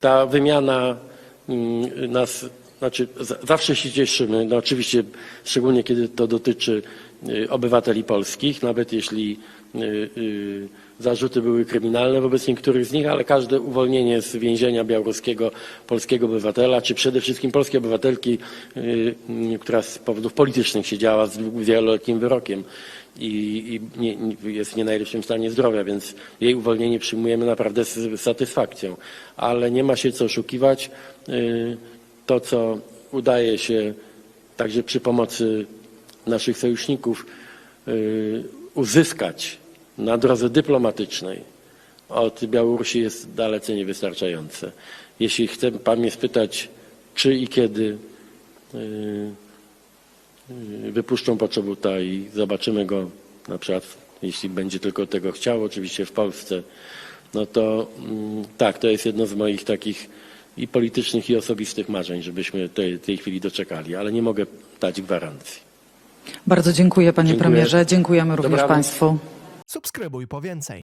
Ta wymiana mm, nas, znaczy zawsze się cieszymy, no oczywiście szczególnie kiedy to dotyczy y, obywateli polskich, nawet jeśli y, y, zarzuty były kryminalne wobec niektórych z nich, ale każde uwolnienie z więzienia białoruskiego polskiego obywatela, czy przede wszystkim polskiej obywatelki, która z powodów politycznych siedziała z wieloletnim wyrokiem i, i nie, jest w nie najlepszym stanie zdrowia, więc jej uwolnienie przyjmujemy naprawdę z, satysfakcją. Ale nie ma się co oszukiwać. Y, To, co udaje się także przy pomocy naszych sojuszników y, uzyskać na drodze dyplomatycznej od Białorusi jest dalece niewystarczające. Jeśli chce Pan mnie spytać, czy i kiedy y, wypuszczą Poczobuta i zobaczymy go na przykład, jeśli będzie tylko tego chciał, oczywiście w Polsce, no to mm, tak, to jest jedno z moich takich i politycznych, i osobistych marzeń, żebyśmy tej, tej chwili doczekali, ale nie mogę dać gwarancji. Bardzo dziękuję panie Dziękuję. premierze. Dziękujemy również Dobranoc. państwu. Subskrybuj po więcej.